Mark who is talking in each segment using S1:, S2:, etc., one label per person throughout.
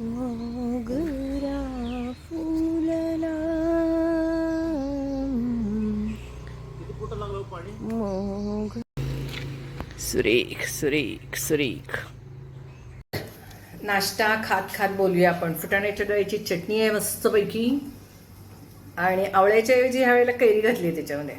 S1: मोगरा फुलला. मोग सुरेख सुरेख सुरेख.
S2: नाश्ता खात खात बोलूया आपण. फुटाण्याच्या डाळीची चटणी आहे मस्तपैकी. आणि आवळ्याच्या ऐवजी ह्या वेळेला कैरी घातली आहे त्याच्यामध्ये.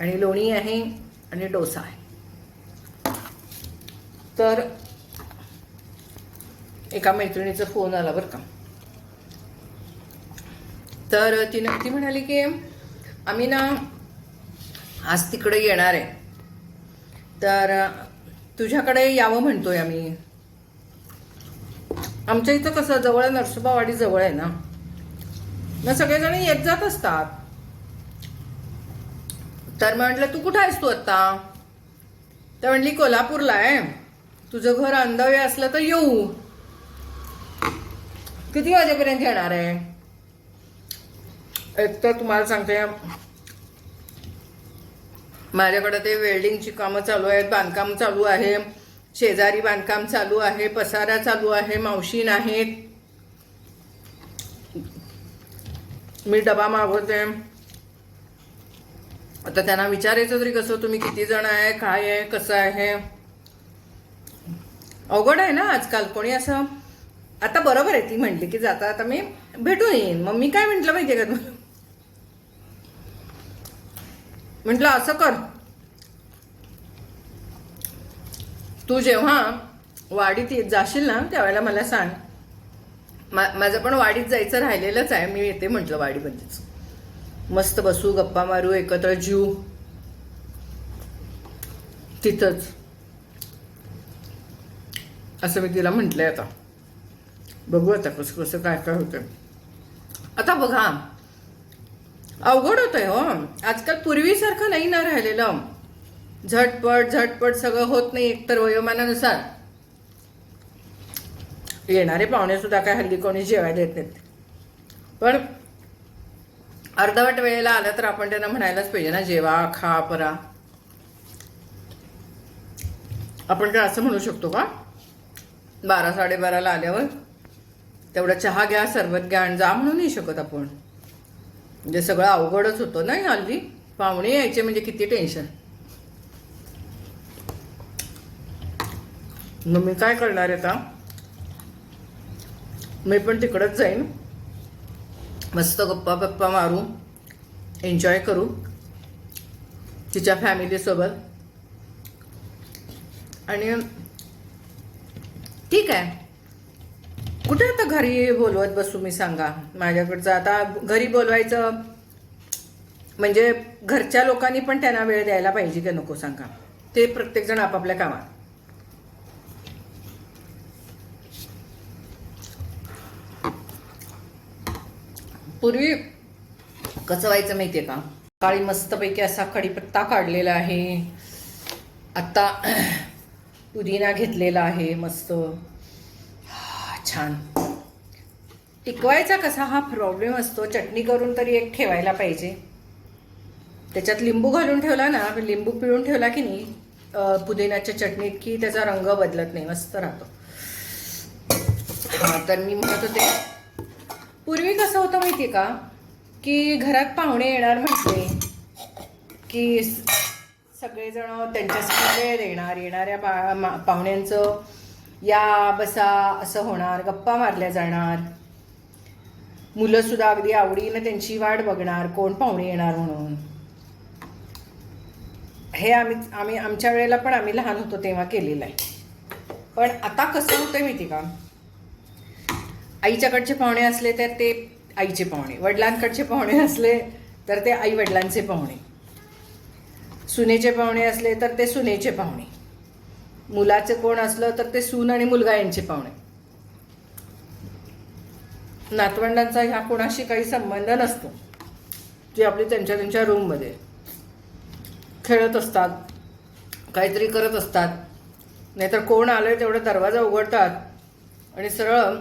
S2: आणि लोणी आहे आणि डोसा आहे. तर एका मैत्रिणीचा फोन आला बरं का. तर तिनं ती म्हणाली की आम्ही ना आज तिकडे येणार आहे. तर तुझ्याकडे यावं म्हणतोय आम्ही. आमच्या इथं कसं जवळ नरसोबावाडी जवळ आहे ना. मग सगळेजण येत जात असतात. तर म्हटलं तू कुठं आहेस तू आता तर म्हणली कोल्हापूरला आहे. तुझं घर अंदावे असलं तर येऊ. किती वाजेपर्यंत येणार आहे? एक तर तुम्हाला सांगते. माझ्याकडे ते वेल्डिंगची कामं चालू आहेत बांधकाम चालू आहे शेजारी बांधकाम चालू आहे पसारा चालू आहे मावशीन आहेत मी डबा मागवते. आता त्यांना विचारायचं तरी कसं तुम्ही किती जण आहे काय आहे कसं आहे? अवघड आहे ना आजकाल कोणी असं? आता बरोबर आहे ती म्हटली की जाता आता मी भेटून येईन. मग मी काय म्हटलं माहितीये का तुम्हाला? म्हटलं असं कर. तू जेव्हा वाडीत येत जाशील ना त्यावेळेला मला सांग. मा- माझं पण वाडीत जायचं राहिलेलंच आहे. मी येते म्हटलं वाडीमध्येच. मस्त बसू गप्पा मारू एकत्र जीव. तिथंच. असं मी तिला म्हटलंय आता. बघू आता कसं कसं काय काय होतं आता बघा अवघड होतंय हो आजकाल पूर्वीसारखं नाही ना राहिलेलं झटपट झटपट सगळं होत नाही एकतर वयोमानानुसार येणारे पाहुणे सुद्धा काय हल्ली कोणी जेवायला येत नाहीत पण अर्धवट वेळेला आलं तर आपण त्यांना म्हणायलाच पाहिजे ना जेवा खा परा आपण काय असं म्हणू शकतो का बारा साडेबाराला आल्यावर तेवढा चहा घ्या सरबत घ्या आणि जा म्हणू नाही शकत आपण. म्हणजे सगळं अवघडच होतं नाही हल्ली? पाहुणे यायचे म्हणजे किती टेन्शन मग मी काय करणार आहे आता? मी पण तिकडंच जाईन. मस्त गप्पा गप्पा मारू. एन्जॉय करू. तिच्या फॅमिलीसोबत आणि ठीक आहे. कुठे आता घरी बोलवत बसू मी सांगा? माझ्याकडचं आता घरी बोलवायचं म्हणजे घरच्या लोकांनी पण त्यांना वेळ द्यायला पाहिजे का नको सांगा. ते प्रत्येकजण आपापल्या कामात. पूर्वी कसं व्हायचं माहितीये का? काळी मस्तपैकी असा कढीपत्ता काढलेला आहे. आता पुदिना घेतलेला आहे मस्त. छान. टिकवायचा कसा हा प्रॉब्लेम असतो. चटणी करून तरी एक ठेवायला पाहिजे. त्याच्यात लिंबू घालून ठेवला ना लिंबू पिळून ठेवला की नाही पुदिन्याच्या चटणीत की त्याचा रंग बदलत नाही मस्त राहतो. हा तर मी म्हणत होते. पूर्वी कसं होतं माहिती का की घरात पाहुणे येणार म्हटले की सगळेजण त्यांच्यासाठी वेळ देणार येणाऱ्या पा पाहुण्यांचं या बसा असं होणार गप्पा मारल्या जाणार. मुलं सुद्धा अगदी आवडीनं त्यांची वाट बघणार कोण पाहुणे येणार म्हणून. हे आम्ही आम्ही आमच्या वेळेला पण आम्ही लहान होतो तेव्हा केलेलं आहे. पण आता कसं होतं माहिती का? आईच्याकडचे पाहुणे असले तर ते आईचे पाहुणे वडिलांकडचे पाहुणे असले तर ते आई वडिलांचे पाहुणे. सुनेचे पाहुणे असले तर ते सुनेचे पाहुणे. मुलाचे कोण असलं तर ते सून आणि मुलगा यांचे पाहुणे. नातवंडांचा ह्या कोणाशी काही संबंध नसतो. जे आपले त्यांच्या त्यांच्या रूममध्ये खेळत असतात काहीतरी करत असतात. नाहीतर कोण आलंय तेवढं दरवाजा उघडतात आणि सरळ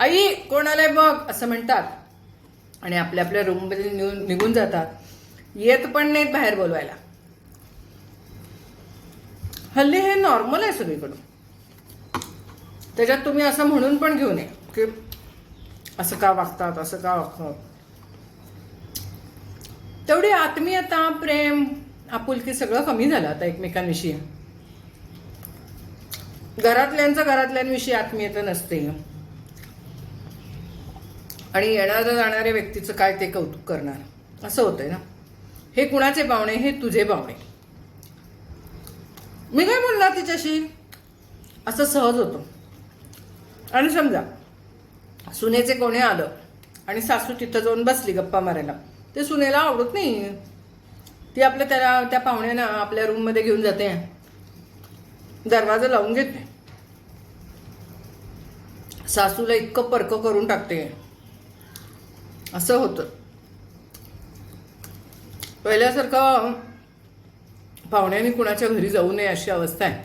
S2: आई कोण आलंय बघ असं म्हणतात. आणि आपल्या आपल्या रूममध्ये निघून जातात. येत पण नाहीत बाहेर बोलवायला. हल्ली हे नॉर्मल आहे सगळीकडं त्याच्यात तुम्ही असं म्हणून पण घेऊ नये की असं का वागतात असं का वागतात. तेवढी आत्मीयता प्रेम आपुलकी सगळं कमी झालं आता एकमेकांविषयी. घरातल्यांचं घरातल्यांविषयी आत्मीयता नसते. आणि येणाऱ्या जाणाऱ्या व्यक्तीचं काय ते कौतुक करणार. असं होतंय ना. हे कुणाचे पाहुणे हे तुझे पाहुणे. मी काय बोलणार तिच्याशी? असं सहज होतं. आणि समजा सुनेचे कोणी आलं आणि सासू तिथं जाऊन बसली गप्पा मारायला ते सुनेला आवडत नाही. ती आपल्या त्याला त्या पाहुण्यानं आपल्या रूममध्ये घेऊन जाते. दरवाजा लावून घेते. सासूला इतकं परक करून टाकते. असं होतं. पहिल्यासारखं पाहुण्यांनी कुणाच्या घरी जाऊ नये अशी अवस्था आहे.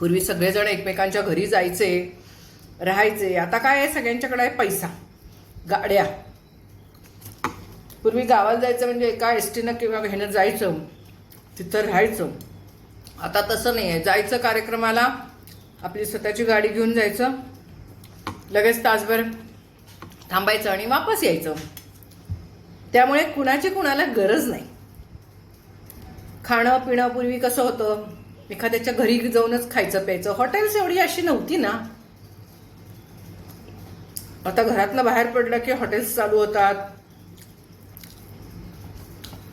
S2: पूर्वी सगळेजण एकमेकांच्या घरी जायचे राहायचे. आता काय आहे? सगळ्यांच्याकडे आहे पैसा गाड्या. पूर्वी गावाला जायचं म्हणजे एका एस टीनं किंवा ह्यानं जायचं तिथं राहायचं. आता तसं नाही आहे. जायचं कार्यक्रमाला आपली स्वतःची गाडी घेऊन जायचं. लगेच तासभर थांबायचं आणि वापस यायचं. त्यामुळे कुणाची कुणाला गरज नाही. खाणं पिणं पूर्वी कसं होतं? एखाद्याच्या घरी जाऊनच खायचं प्यायचं. हॉटेल्स एवढी अशी नव्हती ना. आता घरातनं बाहेर पडलं की हॉटेल्स चालू होतात.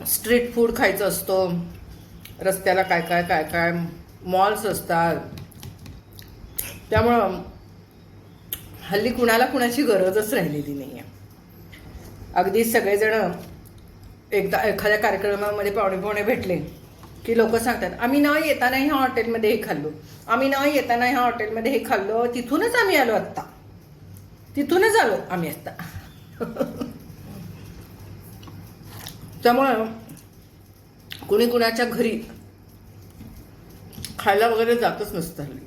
S2: स्ट्रीट फूड खायचं असतं. रस्त्याला काय काय काय काय मॉल्स असतात. त्यामुळं हल्ली कुणाला कुणाची गरजच राहिलेली नाही आहे अगदी सगळेजण एकदा एखाद्या कार्यक्रमामध्ये पाहुणे पाहुणे भेटले की लोक सांगतात आम्ही न येताना ह्या हॉटेलमध्ये हे खाल्लो. आम्ही न येताना ह्या हॉटेलमध्ये हे खाल्लो. तिथूनच आम्ही आलो आत्ता. तिथूनच आलो आम्ही आत्ता. त्यामुळं कुणी कुणाच्या घरी खायला वगैरे जातच नसतं. हल्ली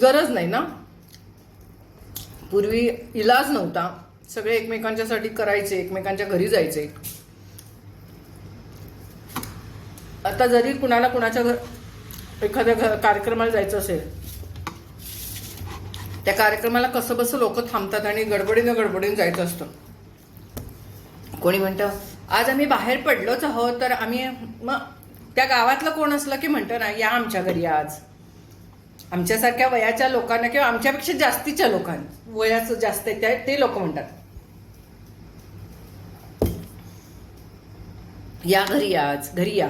S2: गरज नाही ना? पूर्वी इलाज नव्हता. सगळे एकमेकांच्यासाठी करायचे एकमेकांच्या घरी जायचे. आता जरी कुणाला कुणाच्या घर एखाद्या घर कार्यक्रमाला जायचं असेल त्या कार्यक्रमाला कसं बसं लोक थांबतात आणि गडबडीनं गडबडीनं जायचं असतं. कोणी म्हणतं आज आम्ही बाहेर पडलोच आहोत तर आम्ही मग त्या गावातलं कोण असलं की म्हणतं ना या आमच्या घरी आज. आमच्यासारख्या वयाच्या लोकांना किंवा आमच्यापेक्षा जास्तीच्या लोकांना वयाचं जास्त आहे त्या- ते लोक म्हणतात. या घरी या आज घरी या.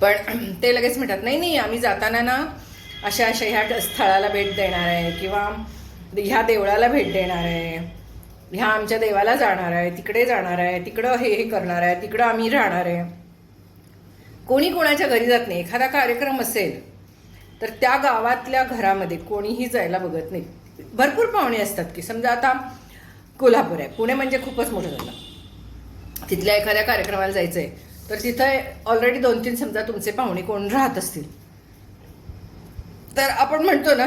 S2: पण ते लगेच म्हणतात नाही नाही आम्ही जाताना ना अशा अशा ह्या स्थळाला भेट देणार आहे किंवा ह्या देवळाला भेट देणार आहे ह्या आमच्या देवाला जाणार आहे तिकडे जाणार आहे तिकडं हे हे करणार आहे तिकडं आम्ही राहणार आहे. कोणी कोणाच्या घरी जात नाही एखादा कार्यक्रम असेल तर त्या गावातल्या घरामध्ये कोणीही जायला बघत नाही. भरपूर पाहुणे असतात की समजा आता कोल्हापूर आहे पुणे म्हणजे खूपच मोठं झालं तिथल्या एखाद्या कार्यक्रमाला जायचं आहे तर तिथं ऑलरेडी दोन तीन समजा तुमचे पाहुणे कोण राहत असतील. तर आपण म्हणतो ना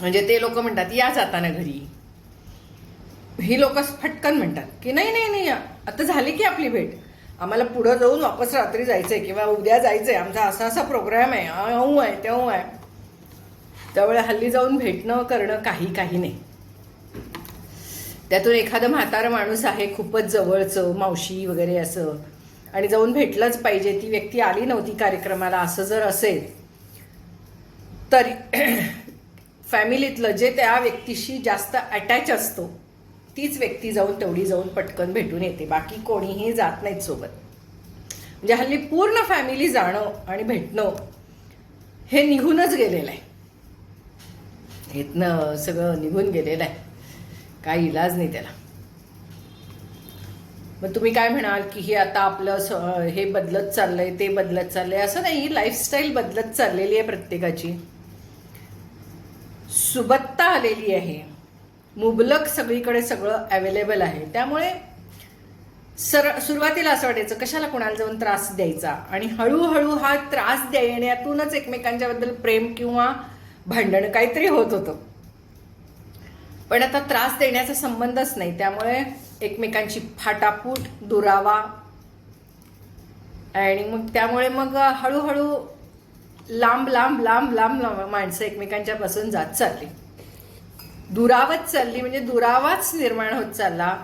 S2: म्हणजे ते लोक म्हणतात या जाताना घरी. ही लोक फटकन म्हणतात की नाही नाही नाही आता झाली की आपली भेट. आम्हाला पुढं जाऊन वापस रात्री जायचं आहे किंवा उद्या जायचं आहे आमचा असा असा प्रोग्राम आहे. अहू आहे तेव्हा आहे. त्यामुळे हल्ली जाऊन भेटणं करणं काही काही नाही. त्यातून एखादं म्हातारं माणूस आहे खूपच जवळचं मावशी वगैरे असं. आणि जाऊन भेटलंच पाहिजे. ती व्यक्ती आली नव्हती कार्यक्रमाला असं जर असेल तरी फॅमिलीतलं जे त्या व्यक्तीशी जास्त अटॅच असतो तीच व्यक्ती जाऊन तेवढी जाऊन पटकन भेटून येते. बाकी कोणीही जात नाहीत सोबत. म्हणजे हल्ली पूर्ण फॅमिली जाणं आणि भेटणं हे निघूनच गेलेलं आहे. हेतनं सगळं निघून गेलेलं आहे. काही इलाज नाही त्याला. मग तुम्ही काय म्हणाल की हे आता आपलं स- हे बदलत चाललंय ते बदलत चाललंय? असं नाही लाईफस्टाईल बदलत चाललेली आहे प्रत्येकाची. सुबत्ता आलेली आहे. मुबलक सगळीकडे सगळं अवेलेबल आहे. त्यामुळे सर सुरुवातीला असं वाटायचं कशाला कोणाला जाऊन त्रास द्यायचा? आणि हळूहळू हा त्रास देण्यातूनच एकमेकांच्याबद्दल प्रेम किंवा भांडण काहीतरी होत होतं. पण आता त्रास देण्याचा संबंधच नाही. त्यामुळे एकमेकांची फाटाफूट दुरावा. आणि मग त्यामुळे मग हळूहळू लांब लांब लांब लांब लांब माणसं एकमेकांच्या पासून जात चालली. दुरावत चालली म्हणजे दुरावाच निर्माण होत चालला.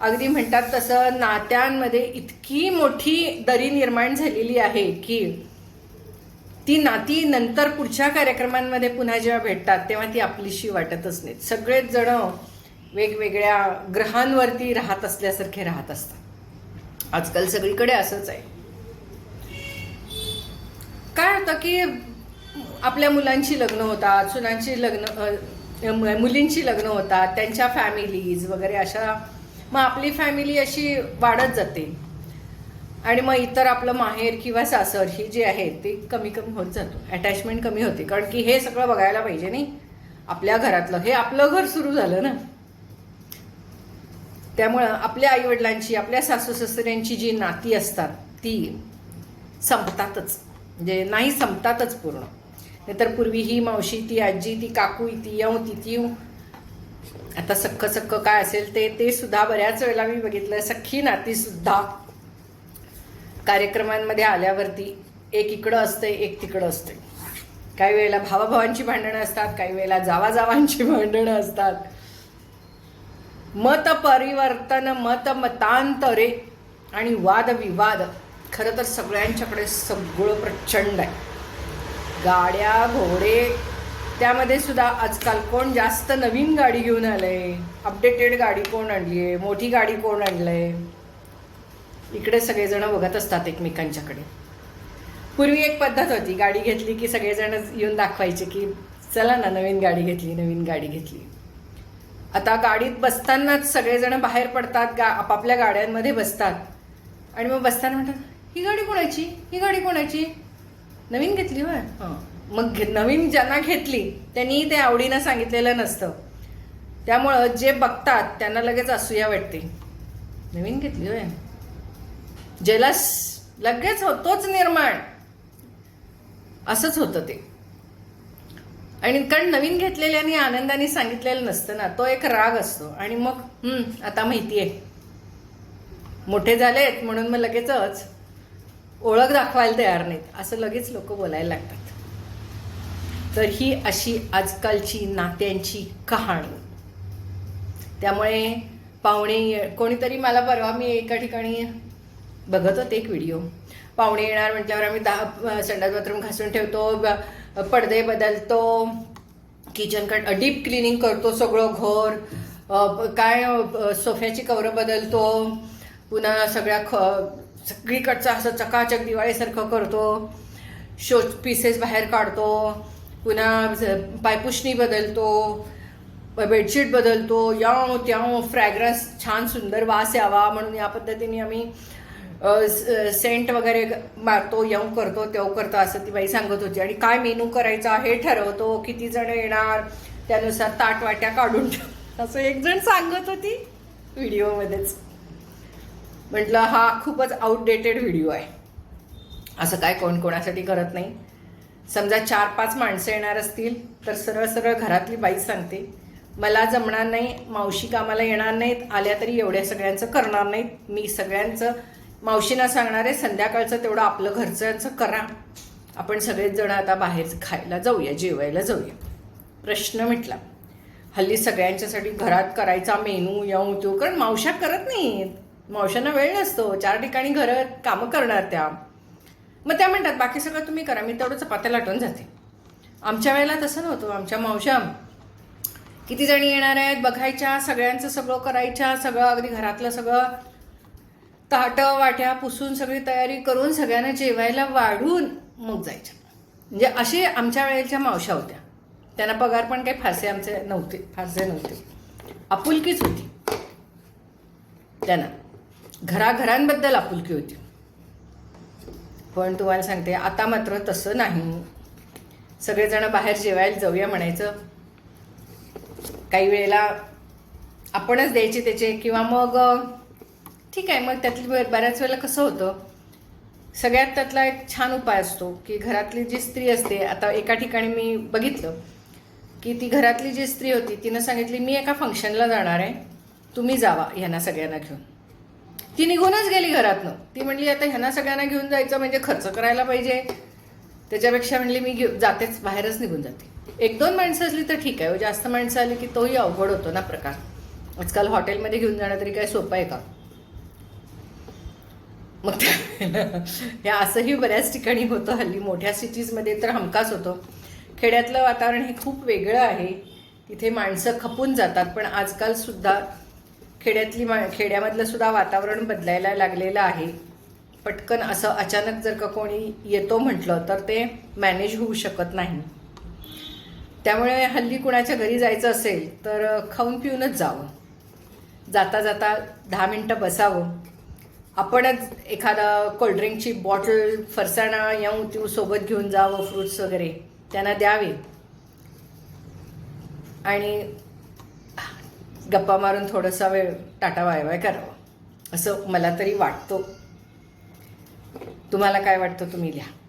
S2: अगदी म्हणतात तसं नात्यांमध्ये इतकी मोठी दरी निर्माण झालेली आहे की ती नाती नंतर पुढच्या कार्यक्रमांमध्ये पुन्हा जेव्हा भेटतात तेव्हा ती आपलीशी वाटतच नाहीत. सगळेच जण वेगवेगळ्या ग्रहांवरती राहत असल्यासारखे राहत असतात. आजकाल सगळीकडे असंच आहे. काय होतं की आपल्या मुलांची लग्न होतात सुनांची लग्न मुलींची लग्न होतात त्यांच्या फॅमिलीज वगैरे अशा मग आपली फॅमिली अशी वाढत जाते. आणि मग इतर आपलं माहेर किंवा सासर ही जी आहे ती कमी कमी होत जातो. अटॅचमेंट कमी होते. कारण की हे सगळं बघायला पाहिजे नाही. आपल्या घरातलं हे आपलं घर सुरू झालं ना. त्यामुळं आपल्या आईवडिलांची आपल्या सासू सासऱ्यांची जी नाती असतात ती संपतातच. म्हणजे नाही संपतातच पूर्ण. नाहीतर पूर्वी ही मावशी ती आजी ती काकू ती येऊ ती ती येऊ आता सख्ख सख्ख काय असेल ते ते सुद्धा बऱ्याच वेळेला मी बघितलं. सख्खी नाती सुद्धा कार्यक्रमांमध्ये आल्यावरती एक इकडं असते एक तिकडं असते काही वेळेला भावाभावांची भांडणं असतात काही वेळेला जावाजावांची भांडणं असतात. मत परिवर्तन मत मतांतरे आणि वादविवाद. खरं तर सगळ्यांच्याकडे सगळं प्रचंड आहे. गाड्या घोडे त्यामध्ये सुद्धा आजकाल कोण जास्त नवीन गाडी घेऊन आलं आहे अपडेटेड गाडी कोण आणली आहे? मोठी गाडी कोण आणलं आहे इकडे सगळेजण बघत असतात एकमेकांच्याकडे. पूर्वी एक पद्धत होती गाडी घेतली की सगळेजण येऊन दाखवायचे की चला ना नवीन गाडी घेतली नवीन गाडी घेतली. आता गाडीत बसतानाच सगळेजण बाहेर पडतात गा आपापल्या गाड्यांमध्ये बसतात. आणि मग बसताना म्हणतात ही गाडी कोणाची? ही गाडी कोणाची? नवीन घेतली होय. हां. मग नवीन ज्यांना घेतली त्यांनी ते आवडीनं सांगितलेलं नसतं. त्यामुळं जे बघतात त्यांना लगेच असूया वाटते. नवीन घेतली होय. जेलस लगेच होतोच निर्माण. असंच होतं ते. आणि कारण नवीन घेतलेल्याने आनंदाने सांगितलेलं नसतं ना तो एक राग असतो. आणि मग आता माहिती आहे मोठे झालेत म्हणून मग लगेचच ओळख दाखवायला तयार नाहीत. असं लगेच लोक बोलायला लागतात. तर ही अशी आजकालची नात्यांची कहाणी. त्यामुळे पाहुणे कोणीतरी मला परवा मी एका ठिकाणी बघत होते एक व्हिडिओ. पाहुणे येणार म्हटल्यावर आम्ही दहा संडास बाथरूम घासून ठेवतो. पडदे बदलतो किचन कट डीप क्लिनिंग करतो सगळं घर काय सोफ्याची कवरं बदलतो पुन्हा सगळ्या ख सगळीकडचं असं चकाचक दिवाळीसारखं करतो शो पीसेस बाहेर काढतो पुन्हा पायपुशणी पायपुष्णी बदलतो बेडशीट बदलतो याव त्याव फ्रॅग्रन्स छान सुंदर वास यावा म्हणून या पद्धतीने आम्ही सेंट वगैरे ग- मारतो यव करतो तेव करतो असं ती बाई सांगत होती. आणि काय मेनू करायचा हे ठरवतो किती जण येणार त्यानुसार ताट वाट्या काढून ठेव. असं एक जण सांगत होती व्हिडिओमध्येच. म्हटलं हा खूपच आउटडेटेड व्हिडिओ आहे. असं काय कोण कोणासाठी करत नाही. समजा चार पाच माणसं येणार असतील तर सरळ सरळ घरातली बाई सांगते मला जमणार नाही मावशी कामाला येणार नाहीत आल्या तरी एवढ्या सगळ्यांचं करणार नाहीत मी सगळ्यांचं मावशीना सांगणार आहे संध्याकाळचं तेवढं आपलं घरच्यांचं करा. आपण सगळेच जण आता बाहेर खायला जाऊया जेवायला जाऊया. प्रश्न म्हटला हल्ली सगळ्यांच्यासाठी घरात करायचा मेनू येऊ तो कारण मावशा करत नाहीत. मावशांना वेळ नसतो चार ठिकाणी घरात कामं करणार त्या. मग त्या म्हणतात बाकी सगळं तुम्ही करा मी तेवढं चपात्या लाटून जाते. आमच्या वेळेला तसं नव्हतं आमच्या मावशा किती जणी येणार आहेत बघायच्या सगळ्यांचं सगळं करायच्या सगळं अगदी घरातलं सगळं ताटं वाट्या पुसून सगळी तयारी करून सगळ्यांना जेवायला वाढून मग जायच्या म्हणजे असे आमच्या वेळेच्या मावशा होत्या. त्यांना पगार पण काही फारसे आमचे नव्हते फारसे नव्हते. आपुलकीच होती. त्यांना. घराघरांबद्दल आपुलकी होती. पण तुम्हाला सांगते आता मात्र तसं नाही. सगळेजण बाहेर जेवायला जाऊया म्हणायचं. काही वेळेला आपणच द्यायचे त्याचे किंवा मग ठीक आहे मग त्यातली बऱ्याच वेळेला कसं होतं सगळ्यात त्यातला एक छान उपाय असतो की घरातली जी स्त्री असते आता एका ठिकाणी मी बघितलं की ती घरातली जी स्त्री होती तिनं सांगितली मी एका फंक्शनला जाणार आहे तुम्ही जावा ह्यांना सगळ्यांना घेऊन. ती निघूनच गेली घरातनं. ती म्हणली आता ह्यांना सगळ्यांना घेऊन जायचं म्हणजे खर्च करायला पाहिजे. त्याच्यापेक्षा म्हणली मी घेऊ जातेच बाहेरच निघून जाते. एक दोन माणसं असली तर ठीक आहे हो, जास्त माणसं आली की तोही अवघड होतो ना प्रकार. आजकाल हॉटेलमध्ये घेऊन जाणं तरी काय सोपं आहे का? मग त्या- हे असंही बऱ्याच ठिकाणी होतं. हल्ली मोठ्या सिटीजमध्ये तर हमखास होतं. खेड्यातलं वातावरण हे खूप वेगळं आहे. तिथे माणसं खपून जातात. पण आजकालसुद्धा खेड्यातली मा खेड्यामधलं सुद्धा वातावरण बदलायला लागलेलं आहे. पटकन असं अचानक जर का कोणी येतो म्हटलं तर ते मॅनेज होऊ शकत नाही. त्यामुळे हल्ली कुणाच्या घरी जायचं असेल तर खाऊन पिऊनच जावं. जाता जाता दहा मिनटं बसावं. आपणच एखादा कोल्ड्रिंकची बॉटल फरसाणा येऊन तिऊ सोबत घेऊन जावं फ्रुट्स वगैरे त्यांना द्यावे. आणि गप्पा मारून थोडासा वेळ टाटा वाय वाय करावं. असं मला तरी वाटतं. तुम्हाला काय वाटतं तुम्ही लिहा.